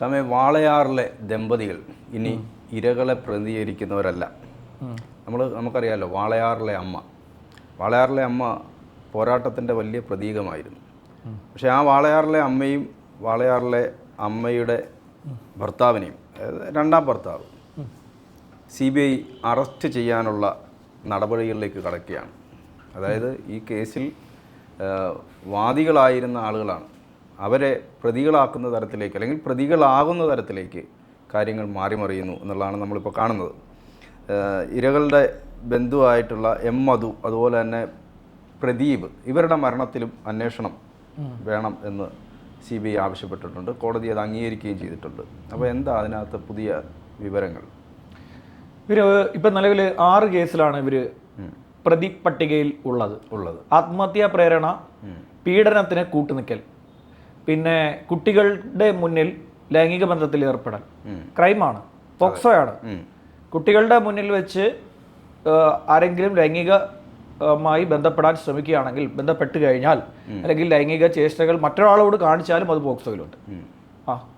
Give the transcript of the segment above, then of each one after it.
സമയം വാളയാറിലെ ദമ്പതികൾ ഇനി ഇരകളെ പ്രതികരിക്കുന്നവരല്ല. നമ്മൾ നമുക്കറിയാമല്ലോ വാളയാറിലെ അമ്മ. വാളയാറിലെ അമ്മ പോരാട്ടത്തിന്റെ വലിയ പ്രതീകമായിരുന്നു. പക്ഷേ ആ വാളയാറിലെ അമ്മയും വാളയാറിലെ അമ്മയുടെ ഭർത്താവിനെയും രണ്ടാം ഭർത്താവ് സി ബി ഐ അറസ്റ്റ് ചെയ്യാനുള്ള നടപടികളിലേക്ക് കടക്കുകയാണ്. അതായത് ഈ കേസിൽ വാദികളായിരുന്ന ആളുകളാണ് അവരെ പ്രതികളാക്കുന്ന തരത്തിലേക്ക് അല്ലെങ്കിൽ പ്രതികളാകുന്ന തരത്തിലേക്ക് കാര്യങ്ങൾ മാറിമറിയുന്നു എന്നുള്ളതാണ് നമ്മളിപ്പോൾ കാണുന്നത്. ഇരകളുടെ ബന്ധുവായിട്ടുള്ള എം മധു അതുപോലെ തന്നെ പ്രദീപ് ഇവരുടെ മരണത്തിലും അന്വേഷണം വേണം എന്ന് സി ബി ഐ ആവശ്യപ്പെട്ടിട്ടുണ്ട്. കോടതി അത് അംഗീകരിക്കുകയും ചെയ്തിട്ടുണ്ട്. അപ്പോൾ എന്താ അതിനകത്ത് പുതിയ വിവരങ്ങൾ? ഇവർ ഇപ്പം നിലവിൽ ആറ് കേസിലാണ് ഇവർ പ്രതി പട്ടികയിൽ ഉള്ളത്. ഉള്ളത്. ആത്മഹത്യാ പ്രേരണ പീഡനത്തിന് കൂട്ടുനിൽക്കൽ പിന്നെ കുട്ടികളുടെ മുന്നിൽ ലൈംഗിക ബന്ധത്തിൽ ഏർപ്പെടൽ ക്രൈമാണ്. പോക്സോയാണ്. ആണ് കുട്ടികളുടെ മുന്നിൽ വെച്ച് ആരെങ്കിലും ലൈംഗികമായി ബന്ധപ്പെടാൻ ശ്രമിക്കുകയാണെങ്കിൽ ബന്ധപ്പെട്ട് കഴിഞ്ഞാൽ അല്ലെങ്കിൽ ലൈംഗിക ചേഷ്ടകൾ മറ്റൊരാളോട് കാണിച്ചാലും അത് പോക്സോയിലുണ്ട്. ആ.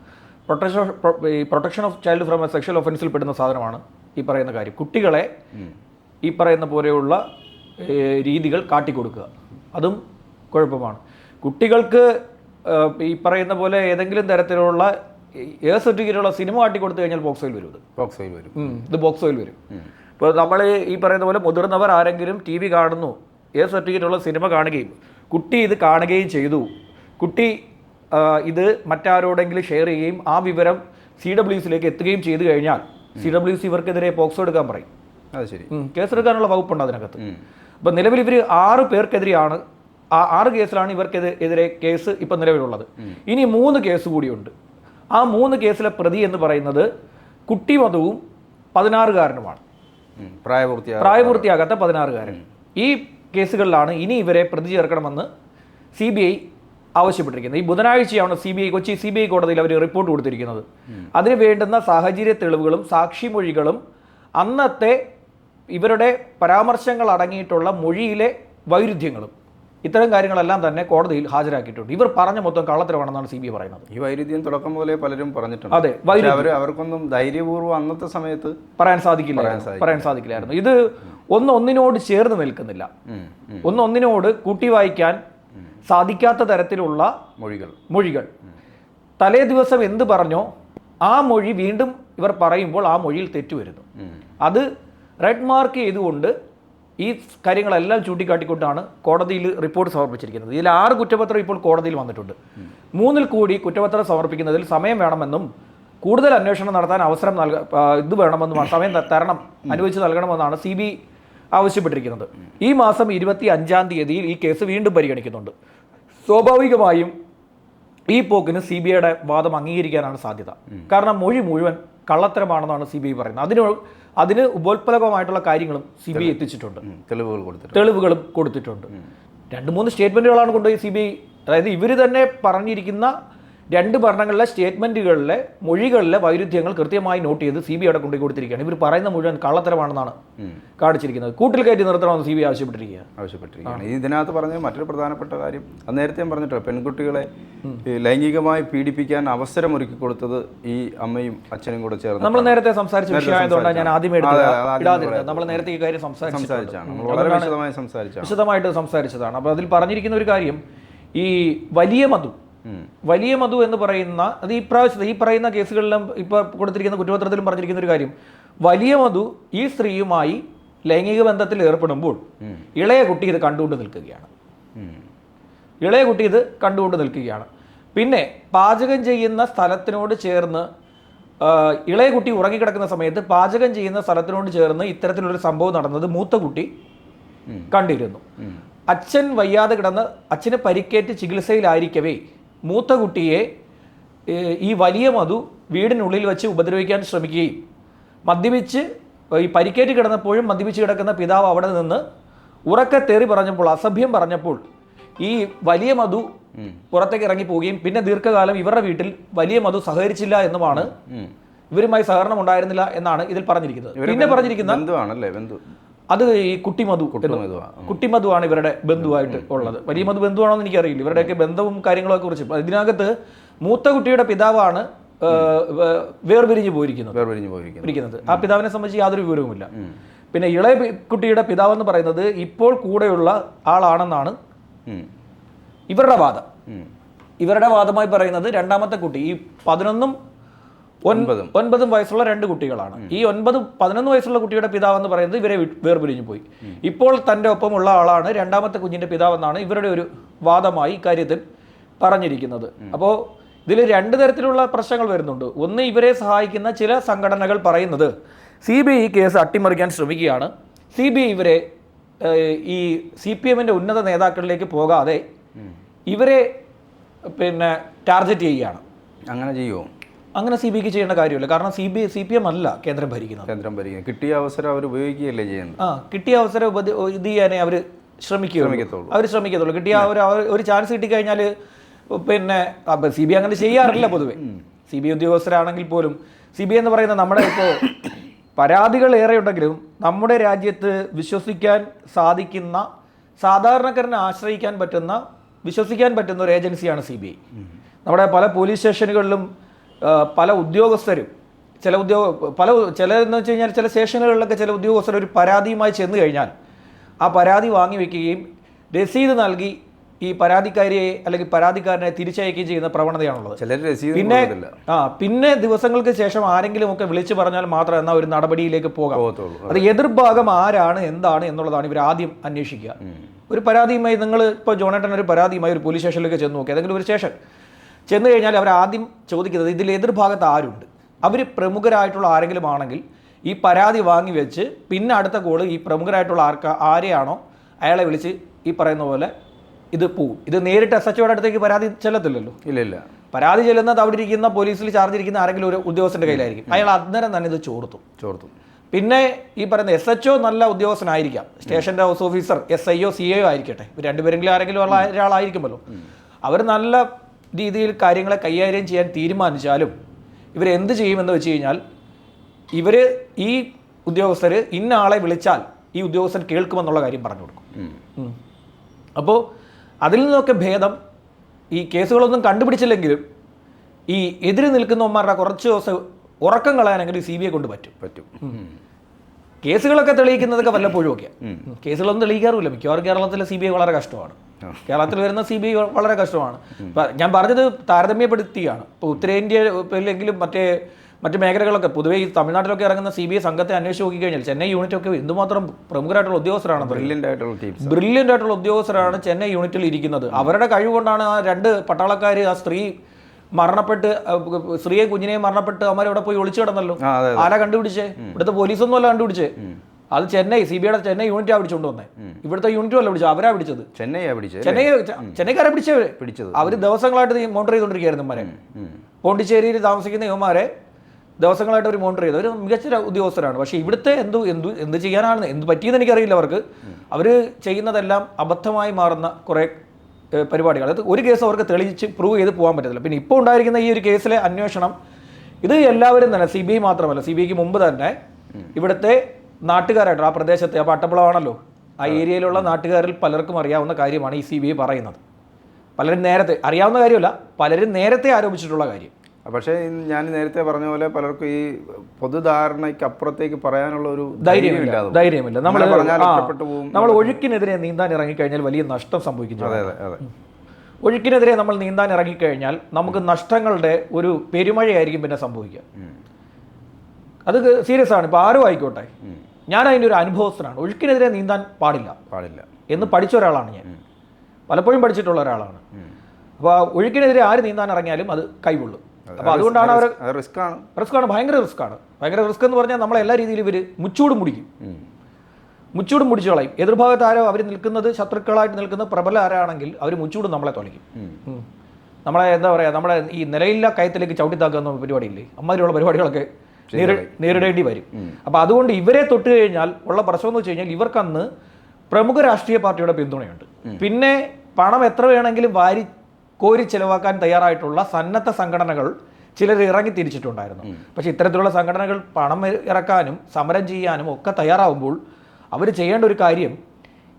പ്രൊട്ടക്ഷൻ ഈ protection of child from a sexual ഒഫൻസിൽ പെടുന്ന സാധനമാണ് ഈ പറയുന്ന കാര്യം. കുട്ടികളെ ഈ പറയുന്ന പോലെയുള്ള രീതികൾ കാട്ടിക്കൊടുക്കുക. അതും കുഴപ്പമാണ്. കുട്ടികൾക്ക് ഈ പറയുന്ന പോലെ ഏതെങ്കിലും തരത്തിലുള്ള എ സർട്ടിഫിക്കറ്റുള്ള സിനിമ കാട്ടിക്കൊടുത്തു കഴിഞ്ഞാൽ ബോക്സോയിൽ വരും ഇത്. ബോക്സയിൽ വരും. ഇത് ബോക്സോയിൽ വരും. ഇപ്പോൾ നമ്മൾ ഈ പറയുന്ന പോലെ മുതിർന്നവർ ആരെങ്കിലും ടി വി കാണുന്നു ഏത് സർട്ടിഫിക്കറ്റുള്ള സിനിമ കാണുകയും കുട്ടി ഇത് കാണുകയും ചെയ്തു കുട്ടി ഇത് മറ്റാരോടെങ്കിലും ഷെയർ ചെയ്യുകയും ആ വിവരം സി ഡബ്ല്യു സിയിലേക്ക് എത്തുകയും ചെയ്തു കഴിഞ്ഞാൽ സി ഡബ്ല്യു സി ഇവർക്കെതിരെ പോക്സോ എടുക്കാൻ പറയും. അത് ശരി. കേസെടുക്കാനുള്ള വകുപ്പുണ്ട് അതിനകത്ത്. അപ്പം നിലവിൽ ഇവർ ആറ് പേർക്കെതിരെയാണ് ആ ആറ് കേസിലാണ് ഇവർക്കെതിരെ എതിരെ കേസ് ഇപ്പം നിലവിലുള്ളത്. ഇനി മൂന്ന് കേസ് കൂടിയുണ്ട്. ആ മൂന്ന് കേസിലെ പ്രതി എന്ന് പറയുന്നത് കുട്ടി മധുവും പതിനാറുകാരനുമാണ്. പ്രായപൂർത്തിയാ പ്രായപൂർത്തിയാകാത്ത പതിനാറുകാരൻ. ഈ കേസുകളിലാണ് ഇനി ഇവരെ പ്രതി ചേർക്കണമെന്ന് സി ബി ഐ ആവശ്യപ്പെട്ടിരിക്കുന്നത്. ഈ ബുധനാഴ്ചയാണ് C B I Kochi C B I കോടതിയിൽ അവർ റിപ്പോർട്ട് കൊടുത്തിരിക്കുന്നത്. അതിന് വേണ്ടുന്ന സാഹചര്യ തെളിവുകളും സാക്ഷിമൊഴികളും അന്നത്തെ ഇവരുടെ പരാമർശങ്ങൾ അടങ്ങിയിട്ടുള്ള മൊഴിയിലെ വൈരുദ്ധ്യങ്ങളും ഇത്തരം കാര്യങ്ങളെല്ലാം തന്നെ കോടതിയിൽ ഹാജരാക്കിയിട്ടുണ്ട്. ഇവർ പറഞ്ഞ മൊത്തം കള്ളത്തരമാണെന്നാണ് സി ബി ഐ പറയുന്നത്. ഈ വൈരുദ്ധ്യം തുടക്കം പോലെ പലരും പറഞ്ഞിട്ടുണ്ട്. അതെ, അവർ അവർക്കൊന്നും ധൈര്യപൂർവം അന്നത്തെ സമയത്ത് പറയാൻ സാധിക്കില്ല. പറയാൻ സാധിക്കില്ലായിരുന്നു. ഇത് ഒന്ന് ഒന്നിനോട് ചേർന്ന് നിൽക്കുന്നില്ല. ഒന്ന് ഒന്നിനോട് കൂട്ടി വായിക്കാൻ സാധിക്കാത്ത തരത്തിലുള്ള മൊഴികൾ. മൊഴികൾ. തലേ ദിവസം എന്ത് പറഞ്ഞോ ആ മൊഴി വീണ്ടും ഇവർ പറയുമ്പോൾ ആ മൊഴിയിൽ തെറ്റ് വരുന്നു അത് റെഡ് മാർക്ക് ചെയ്തുകൊണ്ട് ഈ കാര്യങ്ങളെല്ലാം ചൂണ്ടിക്കാട്ടിക്കൊണ്ടാണ് കോടതിയിൽ റിപ്പോർട്ട് സമർപ്പിച്ചിരിക്കുന്നത്. ഇതിൽ ആറ് കുറ്റപത്രം ഇപ്പോൾ കോടതിയിൽ വന്നിട്ടുണ്ട്. മൂന്നിൽ കൂടി കുറ്റപത്രം സമർപ്പിക്കുന്നതിൽ സമയം വേണമെന്നും കൂടുതൽ അന്വേഷണം നടത്താൻ അവസരം നൽക ഇത് വേണമെന്നും സമയം തരണം അനുവദിച്ച് നൽകണമെന്നാണ് സി ബി ആവശ്യപ്പെട്ടിരിക്കുന്നത്. ഈ മാസം ഇരുപത്തി അഞ്ചാം തീയതിയിൽ ഈ കേസ് വീണ്ടും പരിഗണിക്കുന്നുണ്ട്. സ്വാഭാവികമായും ഈ പോക്കിന് സി ബി ഐയുടെ വാദം അംഗീകരിക്കാനാണ് സാധ്യത. കാരണം മൊഴി മുഴുവൻ കള്ളത്തരമാണെന്നാണ് സി ബി ഐ പറയുന്നത്. അതിന് അതിന് ഉപോത്പലകമായിട്ടുള്ള കാര്യങ്ങളും സി ബി ഐ എത്തിച്ചിട്ടുണ്ട്. തെളിവുകൾ കൊടുത്തു തെളിവുകളും കൊടുത്തിട്ടുണ്ട്. രണ്ട് മൂന്ന് സ്റ്റേറ്റ്മെന്റുകളാണ് കൊണ്ടുപോയി സി ബി ഐ. അതായത് ഇവർ തന്നെ പറഞ്ഞിരിക്കുന്ന രണ്ട് ഭരണങ്ങളിലെ സ്റ്റേറ്റ്മെന്റുകളിലെ മൊഴികളിലെ വൈരുദ്ധ്യങ്ങൾ കൃത്യമായി നോട്ട് ചെയ്ത് സി ബി അവിടെ കൊണ്ടുപോയി കൊടുത്തിരിക്കുകയാണ്. ഇവർ പറയുന്ന മുഴുവൻ കള്ളത്തരമാണെന്നാണ് കാണിച്ചിരിക്കുന്നത്. കൂട്ടിൽ കയറ്റി നിർത്തണമെന്ന് സി ബി ഐ ആവശ്യപ്പെട്ടിരിക്കുക ആവശ്യപ്പെട്ടിരിക്കുകയാണ്. ഇതിനകത്ത് പറഞ്ഞ മറ്റൊരു പ്രധാനപ്പെട്ട കാര്യം. അത് നേരത്തെ പറഞ്ഞിട്ടോ പെൺകുട്ടികളെ ലൈംഗികമായി പീഡിപ്പിക്കാൻ അവസരം ഒരുക്കി കൊടുത്തത് ഈ അമ്മയും അച്ഛനും കൂടെ ചേർന്ന് നമ്മൾ നേരത്തെ സംസാരിച്ച വിഷയമായതുകൊണ്ടാണ് ഞാൻ എടുത്തത്. ഇടാതിരുന്നത്. നമ്മൾ നേരത്തെ ഈ കാര്യം സംസാരിച്ചു നമ്മൾ വളരെ വിശദമായി സംസാരിച്ചതാണ് വിശദമായിട്ട് സംസാരിച്ചതാണ്. അപ്പോൾ അതിൽ പറഞ്ഞിരിക്കുന്ന ഒരു കാര്യം ഈ വലിയ മധു വലിയ മധു എന്ന് പറയുന്ന അത് ഈ പ്രാവശ്യത്തെ ഈ പറയുന്ന കേസുകളിലും ഇപ്പോൾ കൊടുത്തിരിക്കുന്ന കുറ്റപത്രത്തിലും പറഞ്ഞിരിക്കുന്ന ഒരു കാര്യം. വലിയ മധു ഈ സ്ത്രീയുമായി ലൈംഗിക ബന്ധത്തിൽ ഏർപ്പെടുമ്പോൾ ഇളയ കുട്ടി ഇത് കണ്ടുകൊണ്ട് നിൽക്കുകയാണ്. ഇളയ കുട്ടി ഇത് കണ്ടുകൊണ്ട് നിൽക്കുകയാണ്. പിന്നെ പാചകം ചെയ്യുന്ന സ്ഥലത്തിനോട് ചേർന്ന് ഇളയ കുട്ടി ഉറങ്ങിക്കിടക്കുന്ന സമയത്ത് പാചകം ചെയ്യുന്ന സ്ഥലത്തിനോട് ചേർന്ന് ഇത്തരത്തിലൊരു സംഭവം നടന്നത് മൂത്ത കുട്ടി കണ്ടിരുന്നു. അച്ഛൻ വയ്യാതെ കിടന്ന് അച്ഛന് പരിക്കേറ്റ് ചികിത്സയിലായിരിക്കവേ മൂത്ത കുട്ടിയെ ഈ വലിയ മധു വീടിനുള്ളിൽ വെച്ച് ഉപദ്രവിക്കാൻ ശ്രമിക്കുകയും മദ്യപിച്ച് ഈ പരിക്കേറ്റ് കിടന്നപ്പോഴും മദ്യപിച്ച് കിടക്കുന്ന പിതാവ് അവിടെ നിന്ന് ഉറക്കെ തേറി പറഞ്ഞപ്പോൾ അസഭ്യം പറഞ്ഞപ്പോൾ ഈ വലിയ മധു പുറത്തേക്ക് ഇറങ്ങി പോവുകയും പിന്നെ ദീർഘകാലം ഇവരുടെ വീട്ടിൽ വലിയ മധു സഹകരിച്ചില്ല എന്നുമാണ് ഇവരുമായി സഹകരണം ഉണ്ടായിരുന്നില്ല എന്നാണ് ഇതിൽ പറഞ്ഞിരിക്കുന്നത്. പിന്നെ പറഞ്ഞിരിക്കുന്ന അത് ഈ കുട്ടി മധു. കുട്ടി മധുവാണ് ഇവരുടെ ബന്ധുവായിട്ട് ഉള്ളത്. വലിയ മധു ബന്ധുവാണോ എന്ന് എനിക്കറിയില്ല. ഇവരുടെയൊക്കെ ബന്ധവും കാര്യങ്ങളൊക്കെ കുറിച്ച്. ഇതിനകത്ത് മൂത്ത കുട്ടിയുടെ പിതാവാണ് വേർപിരിഞ്ഞു പോയിരിക്കുന്നത്. വേർപിരിഞ്ഞു പോയിരിക്കുന്നത്. ആ പിതാവിനെ സംബന്ധിച്ച് യാതൊരു വിവരവുമില്ല. പിന്നെ ഇളയ കുട്ടിയുടെ പിതാവെന്ന് പറയുന്നത് ഇപ്പോൾ കൂടെയുള്ള ആളാണെന്നാണ്. ഇവരുടെ വാദം. ഇവരുടെ വാദമായി പറയുന്നത് രണ്ടാമത്തെ കുട്ടി. ഈ പതിനൊന്നും ഒൻപതും. ഒൻപതും വയസ്സുള്ള രണ്ട് കുട്ടികളാണ്. ഈ ഒൻപത് പതിനൊന്ന് വയസ്സുള്ള കുട്ടിയുടെ പിതാവെന്ന് പറയുന്നത് ഇവരെ വേർപിരിഞ്ഞു പോയി. ഇപ്പോൾ തന്റെ ഒപ്പമുള്ള ആളാണ് രണ്ടാമത്തെ കുഞ്ഞിന്റെ പിതാവെന്നാണ് ഇവരുടെ ഒരു വാദമായി ഇക്കാര്യത്തിൽ പറഞ്ഞിരിക്കുന്നത്. അപ്പോൾ ഇതിൽ രണ്ട് തരത്തിലുള്ള പ്രശ്നങ്ങൾ വരുന്നുണ്ട്. ഒന്ന് ഇവരെ സഹായിക്കുന്ന ചില സംഘടനകൾ പറയുന്നത് സി ബി ഐ കേസ് അട്ടിമറിക്കാൻ ശ്രമിക്കുകയാണ്. സി ബി ഐ ഇവരെ ഈ സി പി എമ്മിന്റെ ഉന്നത നേതാക്കളിലേക്ക് പോകാതെ ഇവരെ പിന്നെ ടാർഗറ്റ് ചെയ്യുകയാണ്. അങ്ങനെ ചെയ്യുമോ അങ്ങനെ സി ബി ഐക്ക് ചെയ്യേണ്ട കാര്യമില്ല. കാരണം C B C P M അല്ല കേന്ദ്രം ഭരിക്കുന്നത്. കേന്ദ്രം ഭരിക്കുന്നത്. കിട്ടിയ അവസരം അവർ ഉപയോഗിക്കുകയല്ലേ ചെയ്യുന്നത്? ആ കിട്ടിയ അവസരം ഉപ ഇത് ചെയ്യാനേ അവർ ശ്രമിക്കുകയുള്ളൂ. അവർ ശ്രമിക്കത്തുള്ളൂ. കിട്ടിയ ഒരു അവർ- ഒരു ചാൻസ് കിട്ടിക്കഴിഞ്ഞാൽ പിന്നെ സി ബി അങ്ങനെ ചെയ്യാറില്ല പൊതുവെ. സി ബി ഉദ്യോഗസ്ഥരാണെങ്കിൽ പോലും സി ബി എന്ന് പറയുന്നത് നമ്മുടെ ഇപ്പോൾ പരാതികൾ ഏറെ ഉണ്ടെങ്കിലും നമ്മുടെ രാജ്യത്ത് വിശ്വസിക്കാൻ സാധിക്കുന്ന സാധാരണക്കാരനെ ആശ്രയിക്കാൻ പറ്റുന്ന വിശ്വസിക്കാൻ പറ്റുന്ന ഒരു ഏജൻസിയാണ് സി ബി ഐ നമ്മുടെ പല പോലീസ് സ്റ്റേഷനുകളിലും പല ഉദ്യോഗസ്ഥരും ചില ഉദ്യോഗ പല ചിലതെന്ന് വെച്ച് കഴിഞ്ഞാൽ ചില സ്റ്റേഷനുകളിലൊക്കെ ചില ഉദ്യോഗസ്ഥർ ഒരു പരാതിയുമായി ചെന്ന് കഴിഞ്ഞാൽ ആ പരാതി വാങ്ങി വെക്കുകയും രസീത് നൽകി ഈ പരാതിക്കാരിയെ അല്ലെങ്കിൽ പരാതിക്കാരനെ തിരിച്ചയക്കുകയും ചെയ്യുന്ന പ്രവണതയാണുള്ളത്. ചില രസീത് പിന്നെ ആ പിന്നെ ദിവസങ്ങൾക്ക് ശേഷം ആരെങ്കിലും ഒക്കെ വിളിച്ചു പറഞ്ഞാൽ മാത്രം എന്നാൽ ഒരു നടപടിയിലേക്ക് പോകാം. അത് എതിർഭാഗം ആരാണ് എന്താണ് എന്നുള്ളതാണ് ഇവർ ആദ്യം അന്വേഷിക്കുക. ഒരു പരാതിയുമായി നിങ്ങൾ ഇപ്പോൾ ജോണേട്ടൻ ഒരു പരാതിയുമായി ഒരു പോലീസ് സ്റ്റേഷനിലേക്ക് ചെന്ന് നോക്കി. ഏതെങ്കിലും ഒരു സ്റ്റേഷൻ. ചെന്ന് കഴിഞ്ഞാൽ അവർ ആദ്യം ചോദിക്കുന്നത് ഇതിൽ എതിർഭാഗത്ത് ആരുണ്ട്? അവർ പ്രമുഖരായിട്ടുള്ള ആരെങ്കിലും ആണെങ്കിൽ ഈ പരാതി വാങ്ങി വെച്ച് പിന്നെ അടുത്ത കോൾ ഈ പ്രമുഖരായിട്ടുള്ള ആർക്ക ആരെയാണോ അയാളെ വിളിച്ച് ഈ പറയുന്ന പോലെ ഇത് പോവും. ഇത് നേരിട്ട് എസ് എച്ച് അടുത്തേക്ക് പരാതി ചെല്ലത്തില്ലല്ലോ? ഇല്ല ഇല്ല. പരാതി ചെല്ലുന്നത് അവിടെ ഇരിക്കുന്ന പോലീസിൽ ചാർജ് ഇരിക്കുന്ന ആരെങ്കിലും ഒരു ഉദ്യോഗസ്ഥന്റെ കയ്യിലായിരിക്കും. അയാൾ അന്നേരം തന്നെ ഇത് ചോർത്തു. ചോർത്തു. പിന്നെ ഈ പറയുന്ന എസ് എച്ച് ഒ നല്ല ഉദ്യോഗസ്ഥനായിരിക്കാം. സ്റ്റേഷന്റെ house officer S I O C I ആയിരിക്കട്ടെ. രണ്ടുപേരെങ്കിലും ആരെങ്കിലും ഉള്ള ഒരാളായിരിക്കുമല്ലോ. അവർ നല്ല രീതിയിൽ കാര്യങ്ങളെ കൈകാര്യം ചെയ്യാൻ തീരുമാനിച്ചാലും ഇവരെന്ത് ചെയ്യുമെന്ന് വെച്ച് കഴിഞ്ഞാൽ ഇവർ ഈ ഉദ്യോഗസ്ഥർ ഇന്ന ആളെ വിളിച്ചാൽ ഈ ഉദ്യോഗസ്ഥൻ കേൾക്കുമെന്നുള്ള കാര്യം പറഞ്ഞു കൊടുക്കും. അപ്പോൾ അതിൽ നിന്നൊക്കെ ഭേദം ഈ കേസുകളൊന്നും കണ്ടുപിടിച്ചില്ലെങ്കിലും ഈ എതിര് നിൽക്കുന്നവന്മാരുടെ കുറച്ച് ദിവസം ഉറക്കം കളയാനെങ്കിലും സി ബി ഐ കൊണ്ട് പറ്റും. പറ്റും. കേസുകളൊക്കെ തെളിയിക്കുന്നതൊക്കെ വല്ലപ്പോഴും ഒക്കെ. കേസുകളൊന്നും തെളിയിക്കാറുമില്ല. മിക്കവാറും കേരളത്തിലെ സി ബി ഐ വളരെ കഷ്ടമാണ്. കേരളത്തിൽ വരുന്ന സി ബി ഐ വളരെ കഷ്ടമാണ്. ഞാൻ പറഞ്ഞത് താരതമ്യപ്പെടുത്തിയാണ്. ഇപ്പോൾ ഉത്തരേന്ത്യ അല്ലെങ്കിലും മറ്റേ മറ്റ് മേഖലകളൊക്കെ പൊതുവേ ഈ തമിഴ്നാട്ടിലൊക്കെ ഇറങ്ങുന്ന സി ബി ഐ സംഘത്തെ അന്വേഷിച്ച് നോക്കിക്കഴിഞ്ഞാൽ ചെന്നൈ യൂണിറ്റ് ഒക്കെ എന്തുമാത്രം പ്രമുഖരായിട്ടുള്ള ഉദ്യോഗസ്ഥരാണ് ബ്രില്യന്റ് ആയിട്ടുള്ള ടീം ബ്രില്യന്റ് ആയിട്ടുള്ള ഉദ്യോഗസ്ഥരാണ് ചെന്നൈ യൂണിറ്റിൽ ഇരിക്കുന്നത്. അവരുടെ കഴിവുകൊണ്ടാണ് ആ രണ്ട് പട്ടാളക്കാർ ആ സ്ത്രീ മരണപ്പെട്ട് സ്ത്രീയെ കുഞ്ഞിനെയും മരണപ്പെട്ട് അമ്മ ഇവിടെ പോയി ഒളിച്ചു കിടന്നല്ലോ? ആരാ കണ്ടുപിടിച്ചേ? ഇവിടുത്തെ പോലീസൊന്നും അല്ല കണ്ടുപിടിച്ചേ അത് ചെന്നൈ സി ബി ഐയുടെ ചെന്നൈ യൂണിറ്റാ പിടിച്ചോണ്ട് വന്നേ. ഇവിടുത്തെ യൂണിറ്റും അല്ല പിടിച്ചത് അവരാ പിടിച്ചത്. പിടിച്ചത് ചെന്നൈ ചെന്നൈക്കാരെ പിടിച്ചേ പിടിച്ചത്. അവർ ദിവസങ്ങളായിട്ട് മോണിറ്റർ ചെയ്തുകൊണ്ടിരിക്കുകയായിരുന്നു മരെ പോണ്ടിച്ചേരിയിൽ താമസിക്കുന്ന യുവമാരെ ദിവസങ്ങളായിട്ട് അവർ മോണിറ്റർ ചെയ്തു. അവർ മികച്ച ഒരു ഉദ്യോഗസ്ഥരാണ്. പക്ഷേ ഇവിടുത്തെ എന്ത് എന്ത് എന്ത് ചെയ്യാനാണ് എന്ത് പറ്റിയെന്ന് എനിക്കറിയില്ല അവർക്ക്. അവർ ചെയ്യുന്നതെല്ലാം അബദ്ധമായി മാറുന്ന കുറേ പരിപാടികൾ. അത് ഒരു കേസ് അവർക്ക് തെളിയിച്ച് പ്രൂവ് ചെയ്ത് പോകാൻ പറ്റത്തില്ല. പിന്നെ ഇപ്പോൾ ഉണ്ടായിരിക്കുന്ന ഈ ഒരു കേസിലെ അന്വേഷണം ഇത് എല്ലാവരും തന്നെ സി ബി ഐ മാത്രമല്ല സി ബി ഐക്ക് മുമ്പ് തന്നെ ഇവിടുത്തെ നാട്ടുകാരായിട്ട് ആ പ്രദേശത്തെ ആ അട്ടപ്പുളമാണല്ലോ ആ. ഏരിയയിലുള്ള നാട്ടുകാരിൽ പലർക്കും അറിയാവുന്ന കാര്യമാണ് ഈ സി ബി ഐ പറയുന്നത്. പലരും നേരത്തെ അറിയാവുന്ന കാര്യമല്ല പലരും നേരത്തെ ആരോപിച്ചിട്ടുള്ള കാര്യം. പക്ഷേ ഞാൻ നേരത്തെ പറഞ്ഞ പോലെ പലർക്കും ഈ പൊതുധാരണയ്ക്ക് അപ്പുറത്തേക്ക് പറയാനുള്ള ഒരു ധൈര്യമില്ല ധൈര്യമില്ല നമ്മൾ നമ്മൾ ഒഴുക്കിനെതിരെ നീന്താൻ ഇറങ്ങിക്കഴിഞ്ഞാൽ വലിയ നഷ്ടം സംഭവിക്കുന്നു അതെ അതെ അതെ. ഒഴുക്കിനെതിരെ നമ്മൾ നീന്താൻ ഇറങ്ങിക്കഴിഞ്ഞാൽ നമുക്ക് നഷ്ടങ്ങളുടെ ഒരു പെരുമഴയായിരിക്കും പിന്നെ സംഭവിക്കുക. അത് സീരിയസ് ആണ്. ഇപ്പോൾ ആരും ആയിക്കോട്ടെ. ഞാൻ അതിന്റെ ഒരു അനുഭവസ്ഥനാണ്. ഒഴുക്കിനെതിരെ നീന്താൻ പാടില്ല. പാടില്ല. എന്ന് പഠിച്ച ഒരാളാണ് ഞാൻ. പലപ്പോഴും പഠിച്ചിട്ടുള്ള ഒരാളാണ്. അപ്പോൾ ഒഴുക്കിനെതിരെ ആര് നീന്താൻ ഇറങ്ങിയാലും അത് കൈകൊള്ളും അപ്പോൾ അതുകൊണ്ടാണ് അവർ റിസ്ക് ആണ് റിസ്ക് ആണ് ഭയങ്കര റിസ്ക് ആണ് ഭയങ്കര റിസ്ക് എന്ന് പറഞ്ഞാൽ നമ്മളെ എല്ലാ രീതിയിലും ഇവർ മുച്ചൂടും മുടിക്കും. മുച്ചൂടും മുടിച്ചു കളയും. എതിർഭാഗത്ത് ആരോ അവർ നിൽക്കുന്നത് ശത്രുക്കളായിട്ട് നിൽക്കുന്ന പ്രബല ആരാണെങ്കിൽ അവർ മുച്ചൂടും നമ്മളെ തൊലയ്ക്കും. നമ്മളെ എന്താ പറയുക നമ്മളെ ഈ നിലയില്ല കയത്തിലേക്ക് ചവിട്ടിത്താക്കുന്ന പരിപാടിയില്ലേ? അമ്മാതിരിയുള്ള പരിപാടികളൊക്കെ നേരി നേരിടേണ്ടി വരും. അപ്പോൾ അതുകൊണ്ട് ഇവരെ തൊട്ട് കഴിഞ്ഞാൽ ഉള്ള പ്രശ്നം എന്ന് വെച്ച് കഴിഞ്ഞാൽ ഇവർക്കന്ന് പ്രമുഖ രാഷ്ട്രീയ പാർട്ടിയുടെ പിന്തുണയുണ്ട്. പിന്നെ പണം എത്ര വേണമെങ്കിലും വാരി കോരി ചെലവാക്കാൻ തയ്യാറായിട്ടുള്ള സന്നദ്ധ സംഘടനകൾ ചിലർ ഇറങ്ങി തിരിച്ചിട്ടുണ്ടായിരുന്നു. പക്ഷെ ഇത്തരത്തിലുള്ള സംഘടനകൾ പണം ഇറക്കാനും സമരം ചെയ്യാനും ഒക്കെ തയ്യാറാവുമ്പോൾ അവർ ചെയ്യേണ്ട ഒരു കാര്യം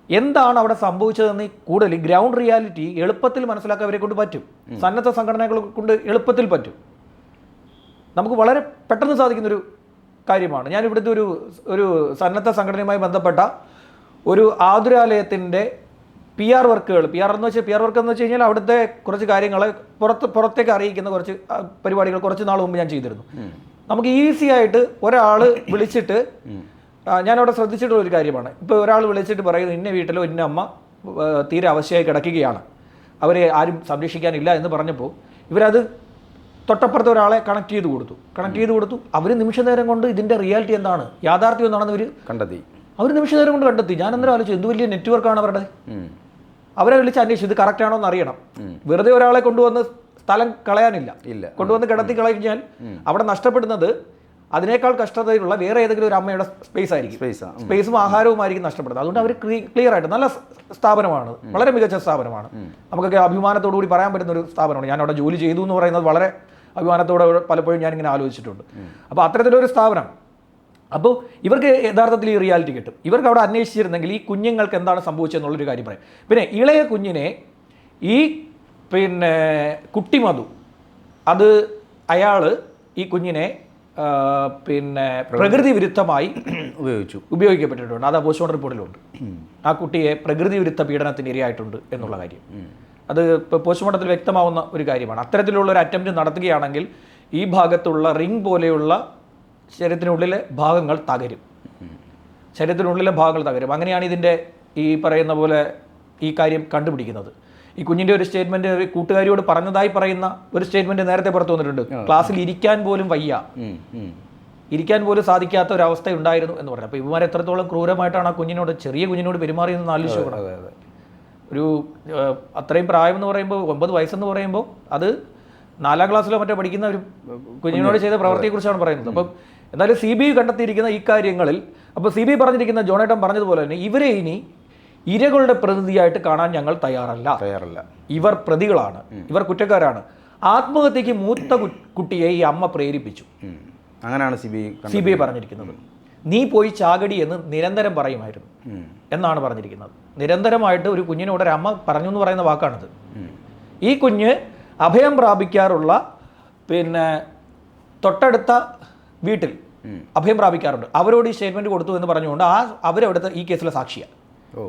എന്താണ് അവിടെ സംഭവിച്ചതെന്ന് കൂടുതൽ ഗ്രൗണ്ട് റിയാലിറ്റി എളുപ്പത്തിൽ മനസ്സിലാക്കാൻ അവരെ കൊണ്ട് പറ്റും. സന്നദ്ധ സംഘടനകളെ കൊണ്ട് എളുപ്പത്തിൽ പറ്റും. നമുക്ക് വളരെ പെട്ടെന്ന് സാധിക്കുന്നൊരു കാര്യമാണ്. ഞാൻ ഇവിടുത്തെ ഒരു ഒരു സന്നദ്ധ സംഘടനയുമായി ബന്ധപ്പെട്ട ഒരു ആതുരാലയത്തിന്റെ പി ആർ വർക്കുകൾ പി ആർ എന്ന് വെച്ചാൽ പി ആർ വർക്ക് എന്ന് വെച്ച് കഴിഞ്ഞാൽ അവിടുത്തെ കുറച്ച് കാര്യങ്ങൾ പുറത്ത് പുറത്തേക്ക് അറിയിക്കുന്ന കുറച്ച് പരിപാടികൾ കുറച്ച് നാൾ മുമ്പ് ഞാൻ ചെയ്തിരുന്നു. നമുക്ക് ഈസി ആയിട്ട് ഒരാൾ വിളിച്ചിട്ട് ഞാൻ അവിടെ ശ്രദ്ധിച്ചിട്ടുള്ള ഒരു കാര്യമാണ്. ഇപ്പോൾ ഒരാൾ വിളിച്ചിട്ട് പറയുന്നത് ഇന്ന വീട്ടിലോ ഇന്ന അമ്മ തീരെ അവശയായി കിടക്കുകയാണ്. അവരെ ആരും സംരക്ഷിക്കാനില്ല എന്ന് പറഞ്ഞപ്പോൾ ഇവരത് തൊട്ടപ്പുറത്തെ ഒരാളെ കണക്ട് ചെയ്ത് കൊടുത്തു. കണക്ട് ചെയ്ത് കൊടുത്തു. അവർ നിമിഷ നേരം കൊണ്ട് ഇതിന്റെ റിയാലിറ്റി എന്താണ്? യാഥാർത്ഥ്യം എന്താണെന്ന് അവർ കണ്ടെത്തി. അവർ നിമിഷ നേരം കൊണ്ട് കണ്ടെത്തി. ഞാൻ അന്നേരം ആലോചിച്ചു എന്ത് വലിയ നെറ്റ്വർക്കാണ് അവരുടെ. അവരെ വിളിച്ച് അന്വേഷിച്ചു ഇത് കറക്റ്റ് ആണോ എന്ന് അറിയണം വെറുതെ ഒരാളെ കൊണ്ടുവന്ന് സ്ഥലം കളയാനില്ല. ഇല്ല. കൊണ്ടുവന്ന് കിടത്തി കളഞ്ഞാൽ അവിടെ നഷ്ടപ്പെടുന്നത് അതിനേക്കാൾ കഷ്ടതയുള്ള വേറെ ഏതെങ്കിലും ഒരു അമ്മയുടെ സ്പേസ് ആയിരിക്കും. സ്പേസാ സ്പേസും ആഹാരവും ആയിരിക്കും നഷ്ടപ്പെടുന്നത്. അതുകൊണ്ട് അവർ ക്ലിയർ ആയിട്ട് നല്ല സ്ഥാപനമാണ്. വളരെ മികച്ച സ്ഥാപനമാണ്. നമുക്കൊക്കെ അഭിമാനത്തോടു കൂടി പറയാൻ പറ്റുന്ന ഒരു സ്ഥാപനമാണ്. ഞാൻ അവിടെ ജോലി ചെയ്തു എന്ന് പറയുന്നത് വളരെ അഭിമാനത്തോടെ പലപ്പോഴും ഞാൻ ഇങ്ങനെ ആലോചിച്ചിട്ടുണ്ട് അപ്പോൾ അത്തരത്തിലൊരു സ്ഥാപനം അപ്പോൾ ഇവർക്ക് യഥാർത്ഥത്തിൽ ഈ റിയാലിറ്റി കിട്ടും. ഇവർക്ക് അവിടെ അന്വേഷിച്ചിരുന്നെങ്കിൽ ഈ കുഞ്ഞുങ്ങൾക്ക് എന്താണ് സംഭവിച്ചതെന്നുള്ളൊരു കാര്യം പറയാം. പിന്നെ ഇളയ കുഞ്ഞിനെ ഈ പിന്നെ കുട്ടി മധു അത് അയാൾ ഈ കുഞ്ഞിനെ പിന്നെ പ്രകൃതി വിരുദ്ധമായി ഉപയോഗിച്ചു. ഉപയോഗിക്കപ്പെട്ടിട്ടുണ്ട്. അത് പോസ്റ്റ്മോർട്ടം റിപ്പോർട്ടിലുണ്ട് ആ കുട്ടിയെ പ്രകൃതി വിരുദ്ധ പീഡനത്തിന് ഇരയായിട്ടുണ്ട് എന്നുള്ള കാര്യം. അത് പോസ്റ്റ്മോർട്ടത്തിൽ വ്യക്തമാവുന്ന ഒരു കാര്യമാണ്. അത്തരത്തിലുള്ള ഒരു അറ്റംപ്റ്റ് നടത്തുകയാണെങ്കിൽ ഈ ഭാഗത്തുള്ള റിംഗ് പോലെയുള്ള ശരീരത്തിനുള്ളിലെ ഭാഗങ്ങൾ തകരും. ശരീരത്തിനുള്ളിലെ ഭാഗങ്ങൾ തകരും. അങ്ങനെയാണ് ഇതിന്റെ ഈ പറയുന്ന പോലെ ഈ കാര്യം കണ്ടുപിടിക്കുന്നത്. ഈ കുഞ്ഞിന്റെ ഒരു സ്റ്റേറ്റ്മെന്റ് ഒരു കൂട്ടുകാരിയോട് പറഞ്ഞതായി പറയുന്ന ഒരു സ്റ്റേറ്റ്മെന്റ് നേരത്തെ പുറത്തു വന്നിട്ടുണ്ട്. ക്ലാസ്സിൽ ഇരിക്കാൻ പോലും വയ്യ. ഇരിക്കാൻ പോലും സാധിക്കാത്ത ഒരു അവസ്ഥ ഉണ്ടായിരുന്നു എന്ന് പറഞ്ഞു. അപ്പോൾ ഇവന്മാർ എത്രത്തോളം ക്രൂരമായിട്ടാണ് ആ കുഞ്ഞിനോട് ചെറിയ കുഞ്ഞിനോട് പെരുമാറിയെന്ന് ആലോചിച്ചു ഒരു അത്രയും പ്രായം എന്ന് പറയുമ്പോൾ ഒമ്പത് വയസ്സെന്ന് പറയുമ്പോൾ അത് നാലാം ക്ലാസ്സിലോ മറ്റോ പഠിക്കുന്ന ഒരു കുഞ്ഞിനോട് ചെയ്ത പ്രവൃത്തിയെക്കുറിച്ചാണ് പറയുന്നത്. അപ്പം എന്നാലും സി ബി കണ്ടെത്തിയിരിക്കുന്ന ഈ കാര്യങ്ങളിൽ അപ്പോൾ സി ബി പറഞ്ഞിരിക്കുന്ന ജോണേട്ടൻ പറഞ്ഞതുപോലെ തന്നെ ഇവരെ ഇനി ഇരകളുടെ പ്രതിനിധിയായിട്ട് കാണാൻ ഞങ്ങൾ തയ്യാറല്ല. തയ്യാറല്ല. ഇവർ പ്രതികളാണ്. ഇവർ കുറ്റക്കാരാണ്. ആത്മഹത്യക്ക് മൂത്ത കുട്ടിയെ ഈ അമ്മ പ്രേരിപ്പിച്ചു. അങ്ങനെയാണ് C B C B I പറഞ്ഞിരിക്കുന്നത്. നീ പോയി ചാകടി എന്ന് നിരന്തരം പറയുമായിരുന്നു. എന്നാണ് പറഞ്ഞിരിക്കുന്നത്. നിരന്തരമായിട്ട് ഒരു കുഞ്ഞിനോട് ഒരു അമ്മ പറഞ്ഞു എന്ന് പറയുന്ന വാക്കാണിത്. ഈ കുഞ്ഞ് അഭയം പ്രാപിക്കാറുള്ള പിന്നെ തൊട്ടടുത്ത വീട്ടിൽ അഭയം പ്രാപിക്കാറുണ്ട്. അവരോട് ഈ സ്റ്റേറ്റ്മെന്റ് കൊടുത്തു എന്ന് പറഞ്ഞുകൊണ്ട് ആ അവരവിടുത്തെ ഈ കേസിലെ സാക്ഷിയാണ് ഓ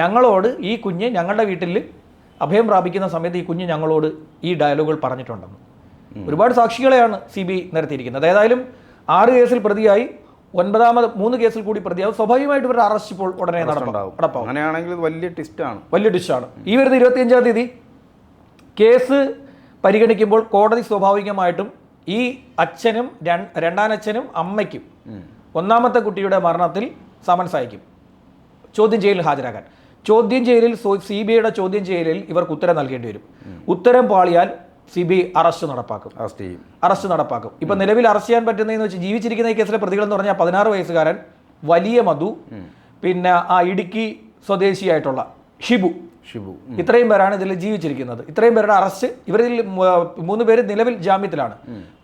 ഞങ്ങളോട് ഈ കുഞ്ഞ് ഞങ്ങളുടെ വീട്ടിൽ അഭയം പ്രാപിക്കുന്ന സമയത്ത് ഈ കുഞ്ഞ് ഞങ്ങളോട് ഈ ഡയലോഗുകൾ പറഞ്ഞിട്ടുണ്ടെന്ന്. ഒരുപാട് സാക്ഷികളെയാണ് സി ബി നിരത്തിയിരിക്കുന്നത്. ഏതായാലും ആറ് കേസിൽ പ്രതിയായി ഒൻപതാമത് മൂന്ന് കേസിൽ കൂടി പ്രതിയാവും. സ്വാഭാവികമായിട്ട് ഇവരുടെ അറസ്റ്റ് ഇപ്പോൾ ഉടനെ നടപ്പാവും. അങ്ങനെയാണെങ്കിൽ വലിയ ട്വിസ്റ്റാണ് വലിയ ഡിഷാണ് ഈ വരുന്ന ഇരുപത്തിയഞ്ചാം തീയതി കേസ് പരിഗണിക്കുമ്പോൾ കോടതി സ്വാഭാവികമായിട്ടും ഈ അച്ഛനും രണ്ടാനച്ഛനും അമ്മയ്ക്കും ഒന്നാമത്തെ കുട്ടിയുടെ മരണത്തിൽ സമൻസ് അയക്കും ചോദ്യം ചെയ്യലിൽ ഹാജരാക്കാൻ ചോദ്യം ചെയ്യലിൽ സി ബി ഐയുടെ ചോദ്യം ചെയ്യലിൽ ഇവർക്ക് ഉത്തരം നൽകേണ്ടി വരും. ഉത്തരം പാളിയാൽ സി ബി ഐ അറസ്റ്റ് നടപ്പാക്കും. അറസ്റ്റ് ചെയ്യും. അറസ്റ്റ് നടപ്പാക്കും. ഇപ്പം നിലവിൽ അറസ്റ്റ് ചെയ്യാൻ പറ്റുന്നതെന്ന് വെച്ചാൽ ജീവിച്ചിരിക്കുന്ന ഈ കേസിലെ പ്രതികൾ എന്ന് പറഞ്ഞാൽ പതിനാറ് വയസ്സുകാരൻ വലിയ മധു പിന്നെ ആ ഇടുക്കി സ്വദേശിയായിട്ടുള്ള ഷിബു. ഷിബു. ഇത്രയും പേരാണ് ഇതിൽ ജീവിച്ചിരിക്കുന്നത്. ഇത്രയും പേരുടെ അറസ്റ്റ് ഇവരിൽ മൂന്ന് പേര് നിലവിൽ ജാമ്യത്തിലാണ്.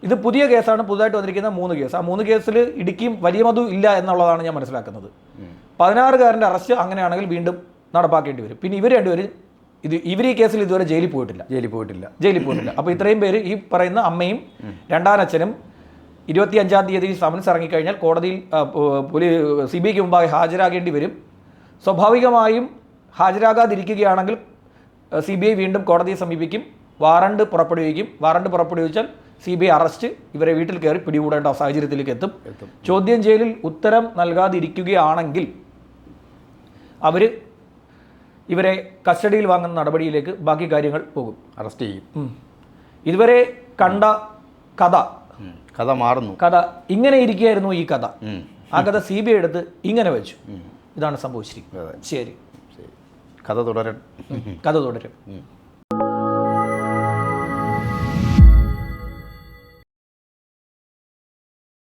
ഇത് പുതിയ കേസാണ് പുതുതായിട്ട് വന്നിരിക്കുന്ന മൂന്ന് കേസ്. ആ മൂന്ന് കേസിൽ ഇടുക്കിയും വലിയ മധു ഇല്ല എന്നുള്ളതാണ് ഞാൻ മനസ്സിലാക്കുന്നത്. പതിനാറുകാരന്റെ അറസ്റ്റ് അങ്ങനെയാണെങ്കിൽ വീണ്ടും നടപ്പാക്കേണ്ടി വരും. പിന്നെ ഇവർ രണ്ടുപേരും ഇത് ഇവർ ഈ കേസിൽ ഇതുവരെ ജയിലിൽ പോയിട്ടില്ല. ജയിലിൽ പോയിട്ടില്ല. ജയിലിൽ പോയിട്ടില്ല. അപ്പോൾ ഇത്രയും പേര് ഈ പറയുന്ന അമ്മയും രണ്ടാനച്ഛനും ഇരുപത്തി അഞ്ചാം തീയതി സമൻസ് ഇറങ്ങിക്കഴിഞ്ഞാൽ കോടതിയിൽ പോലീസ് സി ബി ഐക്ക് മുമ്പാകെ ഹാജരാകേണ്ടി വരും. സ്വാഭാവികമായും ഹാജരാകാതിരിക്കുകയാണെങ്കിൽ സി ബി ഐ വീണ്ടും കോടതിയെ സമീപിക്കും. വാറണ്ട് പുറപ്പെടുവിക്കും. വാറണ്ട് പുറപ്പെടുവിച്ചാൽ സി ബി ഐ അറസ്റ്റ് ഇവരെ വീട്ടിൽ കയറി പിടികൂടേണ്ട സാഹചര്യത്തിലേക്ക് എത്തും. ചോദ്യം ചെയ്യലിൽ ഉത്തരം നൽകാതിരിക്കുകയാണെങ്കിൽ അവർ ഇവരെ കസ്റ്റഡിയിൽ വാങ്ങുന്ന നടപടിയിലേക്ക് ബാക്കി കാര്യങ്ങൾ പോകും. അറസ്റ്റ് ചെയ്യും. ഇതുവരെ കണ്ട കഥ. കഥ മാറുന്നു. കഥ ഇങ്ങനെ ഇരിക്കുകയായിരുന്നു ഈ കഥ. ആ കഥ സി ബി ഐ എടുത്ത് ഇങ്ങനെ വെച്ചു. ഇതാണ് സംഭവിച്ചിരിക്കുന്നത്. ശരി. കഥ തുടരും കഥ തുടരും.